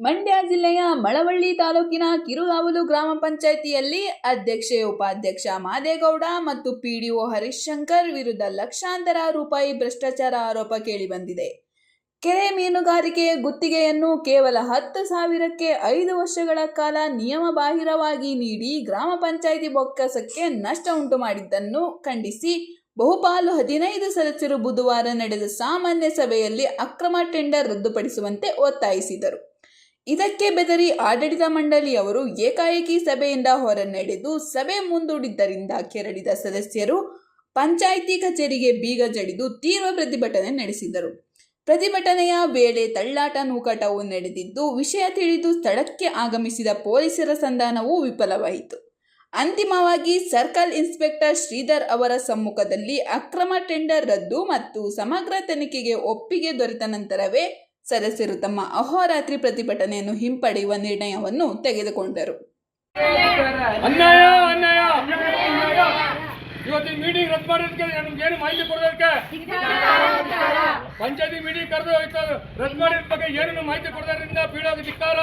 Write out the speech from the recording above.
ಮಂಡ್ಯ ಜಿಲ್ಲೆಯ ಮಳವಳ್ಳಿ ತಾಲೂಕಿನ ಕಿರುಗಾವಲು ಗ್ರಾಮ ಪಂಚಾಯಿತಿಯಲ್ಲಿ ಅಧ್ಯಕ್ಷೆ, ಉಪಾಧ್ಯಕ್ಷ ಮಾದೇಗೌಡ ಮತ್ತು ಪಿಡಿಒ ಹರಿಶಂಕರ್ ವಿರುದ್ಧ ಲಕ್ಷಾಂತರ ರೂಪಾಯಿ ಭ್ರಷ್ಟಾಚಾರ ಆರೋಪ ಕೇಳಿಬಂದಿದೆ. ಕೆರೆ ಮೀನುಗಾರಿಕೆ ಗುತ್ತಿಗೆಯನ್ನು ಕೇವಲ ಹತ್ತು ಸಾವಿರಕ್ಕೆ ಐದು ವರ್ಷಗಳ ಕಾಲ ನಿಯಮಬಾಹಿರವಾಗಿ ನೀಡಿ ಗ್ರಾಮ ಪಂಚಾಯಿತಿ ಬೊಕ್ಕಸಕ್ಕೆ ನಷ್ಟ ಉಂಟು ಮಾಡಿದ್ದನ್ನು ಖಂಡಿಸಿ ಬಹುಪಾಲು ಹದಿನೈದು ಸದಸ್ಯರು ಬುಧವಾರ ನಡೆದ ಸಾಮಾನ್ಯ ಸಭೆಯಲ್ಲಿ ಅಕ್ರಮ ಟೆಂಡರ್ ರದ್ದುಪಡಿಸುವಂತೆ ಒತ್ತಾಯಿಸಿದರು. ಇದಕ್ಕೆ ಬೆದರಿ ಆಡಳಿತ ಮಂಡಳಿಯವರು ಏಕಾಏಕಿ ಸಭೆಯಿಂದ ಹೊರನಡೆದು ಸಭೆ ಮುಂದೂಡಿದ್ದರಿಂದ ಕೆರಳಿದ ಸದಸ್ಯರು ಪಂಚಾಯಿತಿ ಕಚೇರಿಗೆ ಬೀಗ ಜಡಿದು ತೀವ್ರ ಪ್ರತಿಭಟನೆ ನಡೆಸಿದರು. ಪ್ರತಿಭಟನೆಯ ವೇಳೆ ತಳ್ಳಾಟ ನೂಕಾಟವು ನಡೆದಿದ್ದು, ವಿಷಯ ತಿಳಿದು ಸ್ಥಳಕ್ಕೆ ಆಗಮಿಸಿದ ಪೊಲೀಸರ ಸಂಧಾನವೂ ವಿಫಲವಾಯಿತು. ಅಂತಿಮವಾಗಿ ಸರ್ಕಲ್ ಇನ್ಸ್ಪೆಕ್ಟರ್ ಶ್ರೀಧರ್ ಅವರ ಸಮ್ಮುಖದಲ್ಲಿ ಅಕ್ರಮ ಟೆಂಡರ್ ರದ್ದು ಮತ್ತು ಸಮಗ್ರ ತನಿಖೆಗೆ ಒಪ್ಪಿಗೆ ದೊರೆತ ನಂತರವೇ ಸದಸ್ಯರು ತಮ್ಮ ಅಹೋರಾತ್ರಿ ಪ್ರತಿಭಟನೆಯನ್ನು ಹಿಂಪಡೆಯುವ ನಿರ್ಣಯವನ್ನು ತೆಗೆದುಕೊಂಡರು. ಅನ್ಯಾಯ ಅನ್ಯಾಯ ಇವತ್ತು ಮೀಟಿಂಗ್ ರದ್ದು ಮಾಡೋದಕ್ಕೆ ನಮ್ಗೆ ಏನು ಮಾಹಿತಿ ಕೊಡೋದಕ್ಕೆ? ಪಂಚಾಯತಿ ಮೀಟಿಂಗ್ ಕರೆದು ರದ್ದು ಮಾಡಿದ ಬಗ್ಗೆ ಏನು ಮಾಹಿತಿ ಕೊಡೋದ್ರಿಂದ ಬೀಳೋದು ಧಿಕ್ಕಾರ?